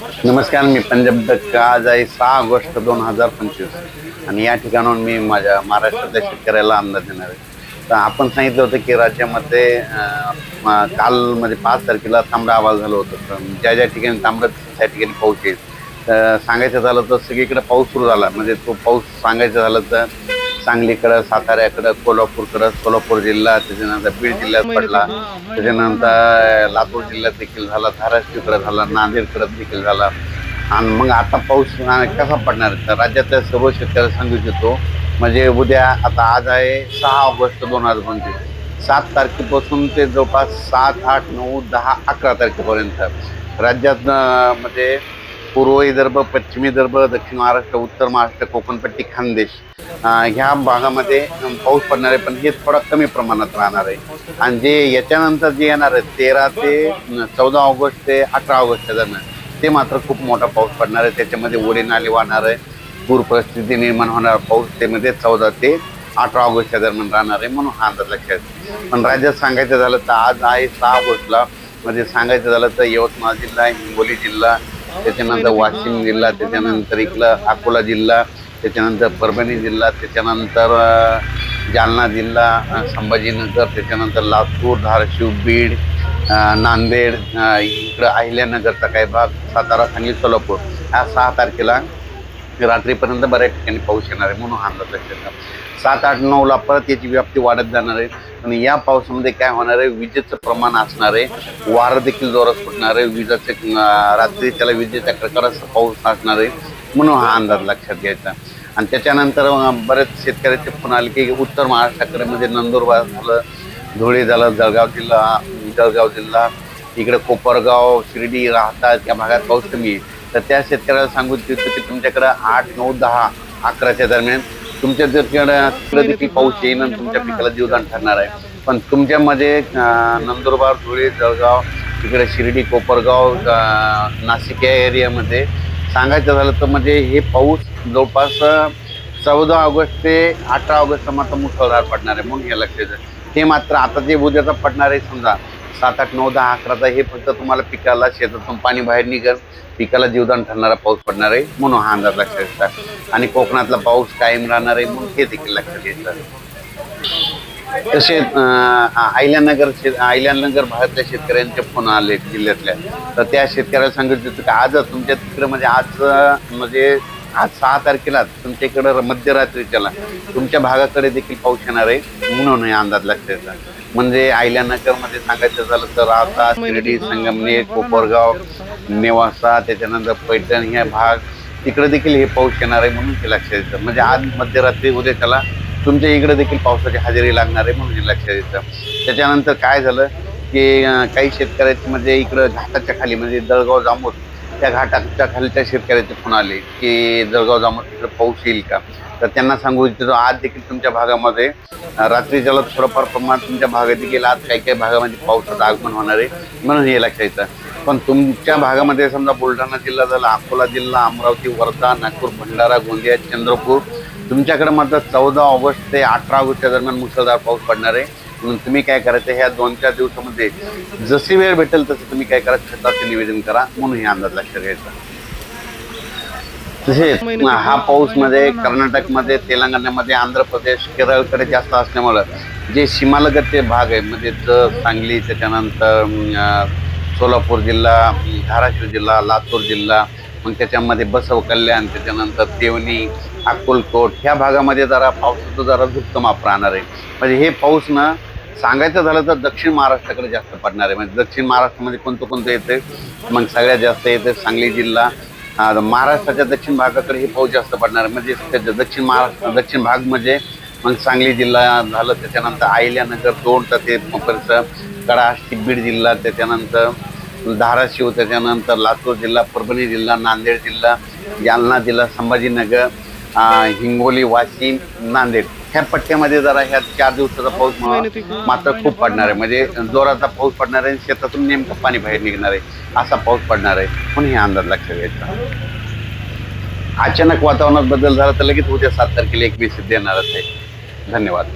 नमस्कार मी पंजाब दक्क आज आहे सहा ऑगस्ट दोन हजार पंचवीस. आणि या ठिकाणाहून मी माझ्या महाराष्ट्रातल्या शेतकऱ्याला अंदाज देणार आहे. तर आपण सांगितलं होतं की राज्यामध्ये काल म्हणजे पाच तारखेला तांबडा आवाज झालं होतं. तर ज्या ज्या ठिकाणी तांबडं त्या ठिकाणी पाऊस येईल तर सांगायचं झालं तर सगळीकडे पाऊस सुरू झाला. म्हणजे तो पाऊस सांगायचं झालं तर सांगलीकडं साताऱ्याकडं कोल्हापूरकडं सोलापूर जिल्हा त्याच्यानंतर बीड जिल्ह्यात पडला. त्याच्यानंतर लातूर जिल्ह्यात देखील झाला धाराशिवकडे झाला नांदेडकडे देखील झाला. आणि मग आता पाऊस कसा पडणार? तर राज्यातल्या सर्व शेतकऱ्याला सांगू इच्छितो म्हणजे उद्या आता आज आहे सहा ऑगस्ट दोन हजार पंचवीस. सात तारखेपासून ते जवळपास सात आठ नऊ दहा अकरा तारखेपर्यंत राज्यात म्हणजे पूर्व विदर्भ पश्चिम विदर्भ दक्षिण महाराष्ट्र उत्तर महाराष्ट्र कोकणपट्टी खानदेश. ह्या भागामध्ये पाऊस पडणार आहे पण हे थोडा कमी प्रमाणात राहणार आहे. आणि जे याच्यानंतर जे येणार आहे तेरा ते चौदा ऑगस्ट ते अठरा ऑगस्टच्या दरम्यान ते मात्र खूप मोठा पाऊस पडणार आहे. त्याच्यामध्ये ओढे नाले वाहणार आहे. पूर परिस्थिती निर्माण होणार पाऊस त्यामध्ये चौदा ते अठरा ऑगस्टच्या दरम्यान राहणार आहे म्हणून हा अंदाज लक्षात पण राज्यात सांगायचं झालं तर आज आहे सहा ऑगस्टला. म्हणजे सांगायचं झालं तर यवतमाळ जिल्हा हिंगोली जिल्हा त्याच्यानंतर वाशिम जिल्हा त्याच्यानंतर इकडं अकोला जिल्हा त्याच्यानंतर परभणी जिल्हा त्याच्यानंतर जालना जिल्हा संभाजीनगर त्याच्यानंतर लातूर धाराशिव बीड नांदेड इकडं अहिल्यानगरचा काही भाग सातारा सांगली सोलापूर. ह्या सहा तारखेला रात्रीपर्यंत बऱ्याच ठिकाणी पाऊस येणार आहे म्हणून हा अंदाज लक्षात ठेवा. सात आठ नऊला परत याची व्याप्ती वाढत जाणार आहे. आणि या पावसामध्ये काय होणार आहे? विजेचं प्रमाण असणार आहे. वारं देखील जोरात फुटणार आहे. विजाचे रात्री त्याला विजेच्या कडकडाचा पाऊस असणार आहे. म्हणून हा अंदाज लक्षात घ्यायचा. आणि त्याच्यानंतर बरेच शेतकऱ्याचे फोन आले की उत्तर महाराष्ट्राकडे म्हणजे नंदुरबार झालं धुळे झालं जळगाव जिल्हा जळगाव जिल्हा इकडे कोपरगाव शिर्डी राहतात. या भागात पाऊस कमी आहे. तर त्या शेतकऱ्याला सांगू इच्छितो की तुमच्याकडे आठ नऊ दहा अकराच्या दरम्यान तुमच्या जर तिकडे देखील पाऊस येईल आणि तुमच्या पिकाला जीवदान ठरणार आहे. पण तुमच्यामध्ये नंदुरबार धुळे जळगाव इकडे शिर्डी कोपरगाव नाशिक या एरियामध्ये सांगायचं झालं तर म्हणजे हे पाऊस जवळपास चौदा ऑगस्ट ते अठरा ऑगस्ट मात्र मुसळधार पडणार आहे. म्हणून हे लक्षात ते हे मात्र आता जे उद्याचा पडणार आहे समजा सात आठ नऊ दहा अकराचा हे फक्त तुम्हाला पिकाला शेतातून पाणी बाहेर निघल. पिकाला जीवदान ठरणारा पाऊस पडणार आहे म्हणून हा अंदाज लक्षात येतात आणि कोकणातला पाऊस कायम राहणार आहे म्हणून हे देखील लक्षात येतं तसे अहिल्यानगर शे अहिल्यानगर भागातल्या शेतकऱ्यांचे फोन आले जिल्ह्यातल्या. तर त्या शेतकऱ्याला सांगितलं होतं की आजच तुमच्या तिकडे म्हणजे आज म्हणजे आज सहा तारखेला तुमच्या इकडं मध्यरात्रीच्याला तुमच्या भागाकडे देखील पाऊस येणार आहे म्हणून हे अंदाज लक्षात घ्यायचा म्हणजे अहिल्यानगरमध्ये सांगायचं झालं तर आता शिर्डी संगमनेर कोपरगाव नेवासा त्याच्यानंतर पैठण ह्या भाग तिकडे देखील हे पाऊस येणार आहे म्हणून ते लक्षात येतं म्हणजे आज मध्यरात्री उद्या त्याला तुमच्या इकडे देखील पावसाची हजेरी लागणार आहे म्हणून हे लक्षात येतं त्याच्यानंतर काय झालं की काही शेतकऱ्याचे म्हणजे इकडं घाटाच्या खाली म्हणजे दळगाव जांभूत त्या घाटाच्या खालच्या शेतकऱ्याचे फोन आले की जळगाव जामोद तिकडे पाऊस येईल का? तर त्यांना सांगू इच्छितो आज देखील तुमच्या भागामध्ये रात्री जलद थोडंफार प्रमाणात तुमच्या भागात गेला आज काही काही भागामध्ये पावसाचं आगमन होणार आहे म्हणून हे लक्षात येतं. पण तुमच्या भागामध्ये समजा बुलढाणा जिल्हा झाला अकोला जिल्हा अमरावती वर्धा नागपूर भंडारा गोंदिया चंद्रपूर तुमच्याकडे मात्र चौदा ऑगस्ट ते अठरा ऑगस्टच्या दरम्यान मुसळधार पाऊस पडणार आहे. म्हणून तुम्ही काय करायचं ह्या दोन चार दिवसामध्ये जशी वेळ भेटेल तसं तुम्ही काय करा छताचं निवेदन करा म्हणून हे अंदाज लक्षात घ्यायचा तसेच हा पाऊसमध्ये कर्नाटकमध्ये तेलंगणामध्ये आंध्र प्रदेश केरळकडे जास्त असल्यामुळं जे सीमालगतचे भाग आहे म्हणजे सांगली त्याच्यानंतर सोलापूर जिल्हा धाराशिव जिल्हा लातूर जिल्हा मग त्याच्यामध्ये बसव कल्याण त्याच्यानंतर देवणी अक्कलकोट ह्या भागामध्ये जरा पावसाचं जरा झुप्त माप राहणार आहे. म्हणजे हे पाऊस ना सांगायचं झालं तर दक्षिण महाराष्ट्राकडे जास्त पडणार आहे. म्हणजे दक्षिण महाराष्ट्रामध्ये कोणतं कोणतं येते मग सगळ्यात जास्त येते सांगली जिल्हा. महाराष्ट्राच्या दक्षिण भागाकडे हे पाऊस जास्त पडणार आहे. म्हणजे त्याच्या दक्षिण महाराष्ट्र दक्षिण भाग म्हणजे मग सांगली जिल्हा झालं त्याच्यानंतर अहिल्यानगर दोन तर ते परिसर कडाष्टी बीड जिल्हा त्याच्यानंतर धाराशिव त्याच्यानंतर लातूर जिल्हा परभणी जिल्हा नांदेड जिल्हा जालना जिल्हा संभाजीनगर हिंगोली वाशिम नांदेड. ह्या पट्ट्यामध्ये जरा ह्या चार दिवसाचा पाऊस मात्र खूप पडणार आहे. म्हणजे जोराचा पाऊस पडणार आहे आणि शेतातून नेमकं पाणी बाहेर निघणार आहे. असा पाऊस पडणार आहे. म्हणून हे अंदाज लक्षात घ्यायचा. अचानक वातावरणात बदल झाला तर लगेच उद्या सात तारखेला एक मेसेज देणारच आहे. धन्यवाद.